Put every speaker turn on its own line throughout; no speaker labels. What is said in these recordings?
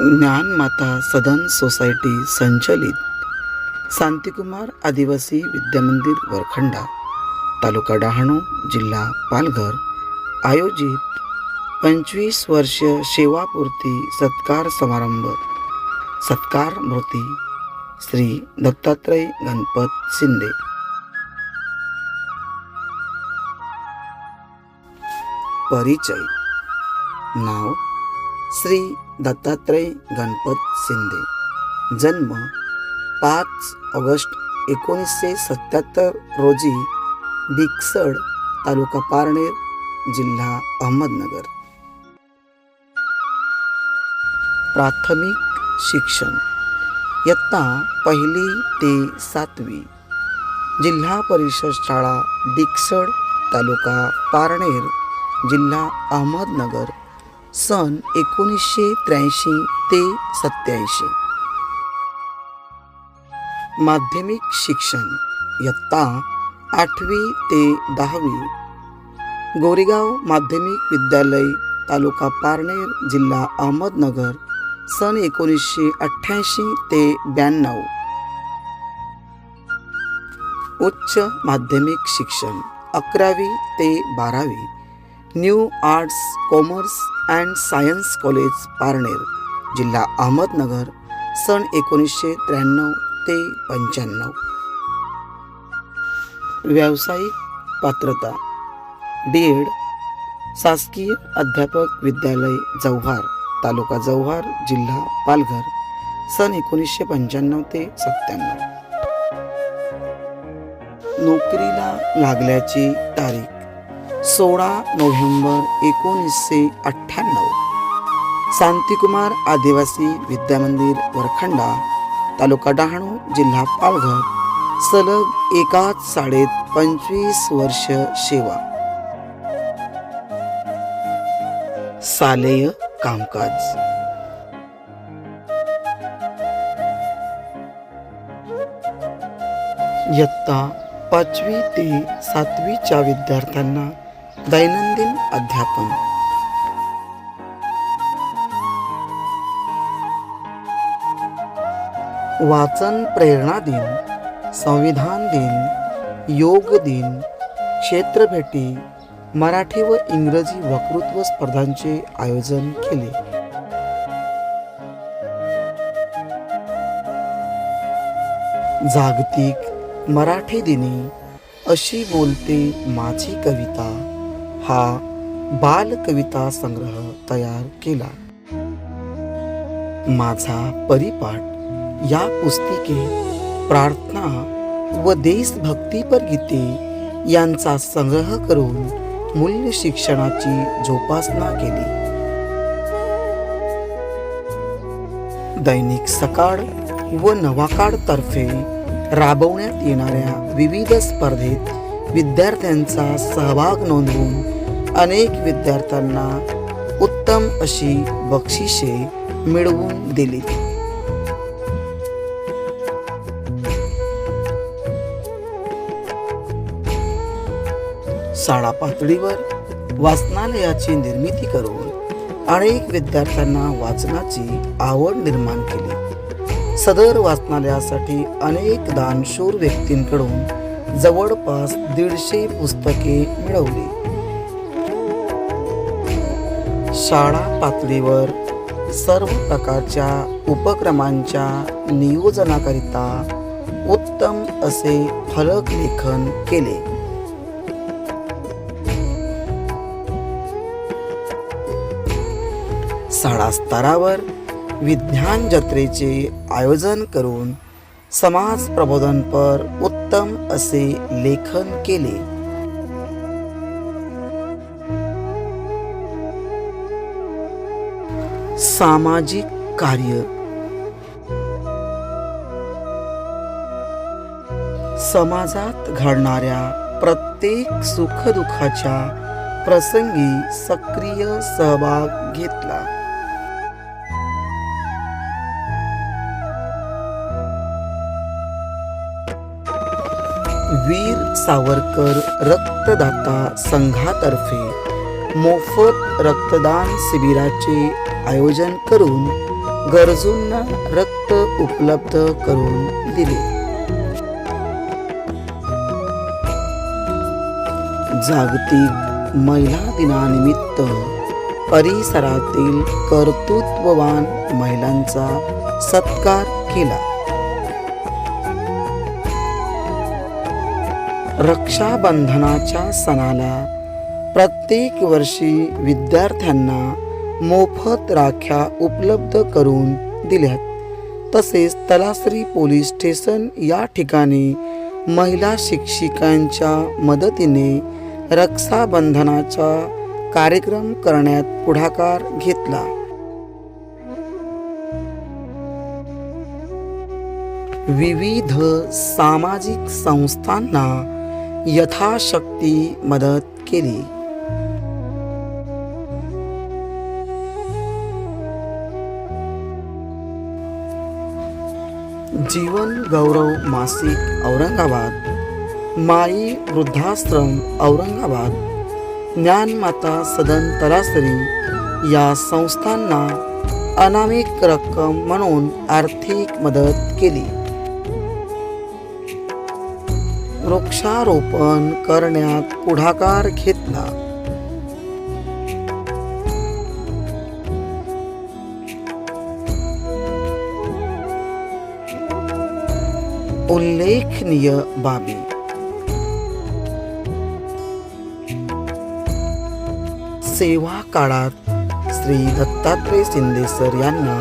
ज्ञानमाता सदन society संचलित. शांतिकुमार आदिवासी विद्यामंदिर वरखंडा तालुका डहाणू जिल्हा पालघर. आयोजित पंचवीस वर्ष सेवापूर्ती सत्कार समारंभ. सत्कार मूर्ती श्री दत्तात्रय गणपत शिंदे. परिचय नाव श्री दत्तात्रय गणपत शिंदे. जन्म पाच ऑगस्ट एकोणीसशे सत्याहत्तर रोजी बिकसड तालुका पारनेर जिल्हा अहमदनगर. प्राथमिक शिक्षण. इयत्ता पहिली ते सातवी. जिल्हा परिषद शाळा डिकसड तालुका पारनेर जिल्हा अहमदनगर. सन एकोणीसशे त्र्याऐंशी ते सत्याऐंशी माध्यमिक शिक्षण इयत्ता आठवी ते दहावी. गोरेगाव माध्यमिक विद्यालय तालुका पारनेर जिल्हा अहमदनगर सन एकोणीसशे अठ्ठ्याऐंशी ते ब्याण्णव. उच्च माध्यमिक शिक्षण अकरावी ते बारावी. New arts commerce and science college Parner जिल्हा अहमदनगर सन एकोणीसशे त्र्याण्णव ते पंच्याण्णव. व्यावसायिक पात्रता. डी एड शासकीय अध्यापक विद्यालय जव्हार तालुका जव्हार जिल्हा पालघर सन एकोणीसशे पंच्याण्णव ते सत्त्याण्णव. नोकरीला लागल्याची तारीख. सोळा नोव्हेंबर एकोणीसशे अठ्ठ्याण्णव. शांतिकुमार आदिवासी विद्यामंदिर वरखंडा तालुका डहाणू जिल्हा पालघर. सलग एकाच शाळेत पंचवीस वर्ष सेवा. सालेय कामकाज. इयत्ता पाचवी ते सातवीच्या विद्यार्थ्यांना दैनंदिन अध्यापन. वाचन प्रेरणा दिन संविधान दिन योग दिन क्षेत्रभेटी मराठी व इंग्रजी वक्तृत्व स्पर्धांचे आयोजन केले. जागतिक मराठी दिनी अशी बोलते माझी कविता. हा बाल कविता संग्रह तयार केला. माझा परिपाठ या पुस्तिकेत प्रार्थना व देशभक्तीपर गीते यांचा संग्रह करून मूल्य शिक्षणाची जोपासना केली. दैनिक सकाळ व नवाकाळ तर्फे राबवण्यात येणाऱ्या विविध स्पर्धेत विद्यार्थ्यांचा सहभाग नोंदवून अनेक विद्यार्थ्यांना उत्तम अशी बक्षिसे मिळवून दिली. शाळा पातळीवर वाचनालयाची निर्मिती करून अनेक विद्यार्थ्यांना वाचनाची आवड निर्माण केली. सदर वाचनालयासाठी अनेक दानशूर व्यक्तींकडून जवळपास दीडशे पुस्तके मिळवली. शाळा पातळीवर सर्व प्रकारच्या उपक्रमांच्या नियोजनाकरिता उत्तम असे फलक लेखन केले. शाळा स्तरावर विज्ञान जत्रेचे आयोजन करून समाज प्रबोधनपर उत्तम असे लेखन केले. सामाजिक कार्य. समाजात घडणाऱ्या प्रत्येक सुखदुःखाच्या प्रसंगी सक्रिय सहभाग घेतला. वीर सावरकर रक्तदाता संघातर्फे मोफत रक्तदान शिबिराचे आयोजन करून गरजूंना रक्त उपलब्ध करून दिले. जागतिक महिला दिनानिमित्त परिसरातील कर्तृत्ववान महिलांचा सत्कार केला. रक्षाबंधनाच्या सणाला प्रत्येक वर्षी विद्यार्थ्यांना मोफत राख्या उपलब्ध करून दिल्यात. तसेच तलासरी पोलीस स्टेशन या ठिकाणी महिला शिक्षिकांच्या मदतीने रक्षाबंधनाचा कार्यक्रम करण्यात पुढाकार घेतला. विविध सामाजिक संस्थांना यथाशक्ती मदत केली. जीवन गौरव मासिक औरंगाबाद. माई वृद्धाश्रम औरंगाबाद. ज्ञानमाता सदन तलासरी या संस्थांना अनामिक रक्कम म्हणून आर्थिक मदत केली. वृक्षारोपण करण्यात पुढाकार घेतला. उल्लेखनीय बाबी सेवा काळात श्री दत्तात्रय शिंदे सर यांना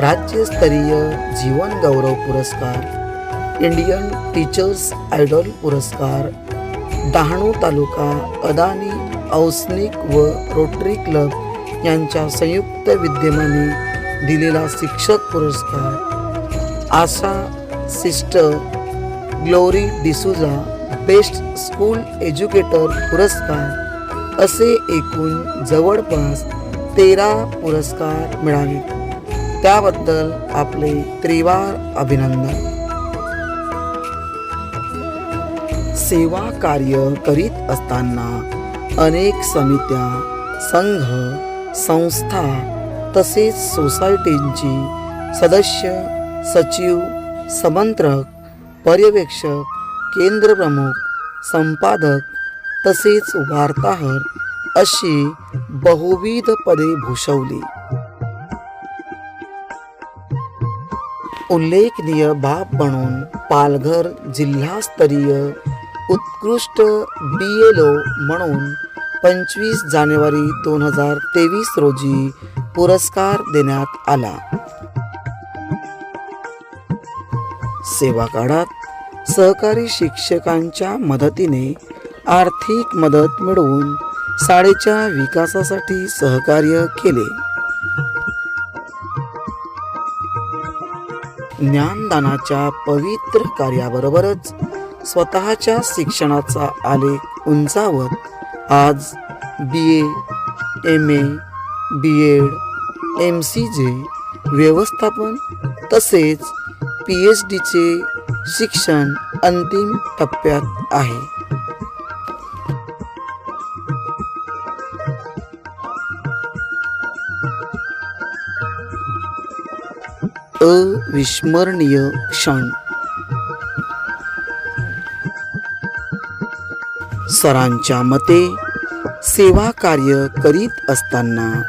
राज्यस्तरीय जीवन गौरव पुरस्कार इंडियन टीचर्स आयडॉल पुरस्कार डहाणू तालुका अदानी औस्निक व रोटरी क्लब यांच्या संयुक्त विद्यमाने दिलेला शिक्षक पुरस्कार आशा sister Glory D'Souza best school educator पुरस्कार असे एकूण जवळपास तेरा पुरस्कार मिळाले. त्याबद्दल आपले त्रिवार अभिनंदन. सेवा कार्य करीत असताना अनेक समित्या संघ संस्था तसेच सोसायटींची सदस्य सचिव समंत्रक पर्यवेक्षक केंद्रप्रमुख संपादक तसेच वार्ताहर अशी बहुविध पदे भूषवली. उल्लेखनीय बाब म्हणून पालघर जिल्हास्तरीय उत्कृष्ट बी एल ओ म्हणून पंचवीस जानेवारी दोन हजार तेवीस रोजी पुरस्कार देण्यात आला. सेवा काळात सहकारी शिक्षकांच्या मदतीने आर्थिक मदत मिळवून शाळेच्या विकासासाठी सहकार्य केले. ज्ञानदानाच्या पवित्र कार्याबरोबरच स्वतःच्या शिक्षणाचा आलेख उंचावत आज B A M A B Ed M C J व्यवस्थापन तसेच पी एच डीचे शिक्षण अंतिम टप्प्यात आहे. अविस्मरणीय क्षण. सरांच्या मते सेवा कार्य करीत असताना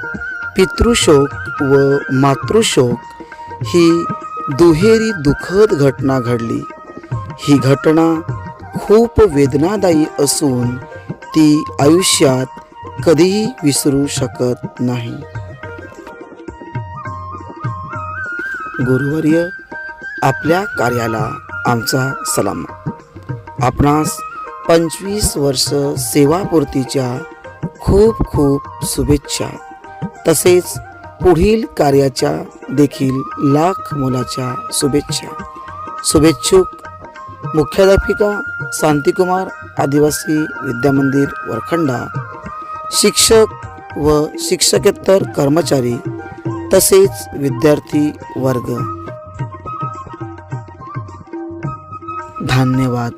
पितृशोक व मातृशोक ही दुहेरी दुखद घटना घडली. ही घटना खूप वेदनादायी असून ती आयुष्यात कधीही विसरू शकत नाही. गुरुवर्य आपल्या कार्याला आमचा सलाम. आपणास पंचवीस वर्ष सेवापूर्तीच्या खूप खूप शुभेच्छा. तसेच पुढील कार्याच्या देखील लाख मोलाच्या शुभेच्छा. शुभेच्छुक मुख्याध्यापिका शांतिकुमार आदिवासी विद्यामंदिर वरखंडा. शिक्षक व शिक्षकेतर कर्मचारी तसेच विद्यार्थी वर्ग. धन्यवाद.